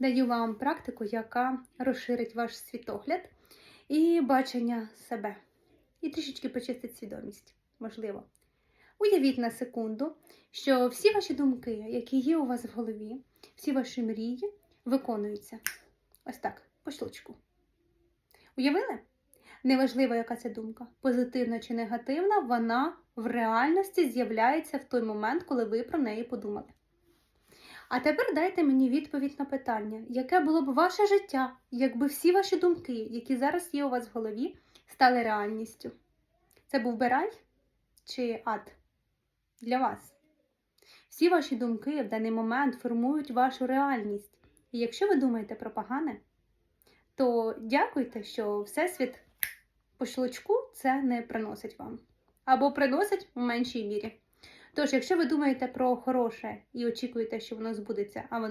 даю вам практику, яка розширить ваш світогляд і бачення себе. І трішечки почистить свідомість, можливо. Уявіть на секунду, що всі ваші думки, які є у вас в голові, всі ваші мрії виконуються. Ось так, по щелчку. Уявили? Неважливо, яка це думка, позитивна чи негативна, вона в реальності з'являється в той момент, коли ви про неї подумали. А тепер дайте мені відповідь на питання, яке було б ваше життя, якби всі ваші думки, які зараз є у вас в голові, стали реальністю. Це був би рай чи ад для вас? Всі ваші думки в даний момент формують вашу реальність. І якщо ви думаєте про погане, то дякуйте, що Всесвіт по щелчку це не приносить вам. Або приносить в меншій мірі. Тож, якщо ви думаєте про хороше і очікуєте, що воно збудеться, а воно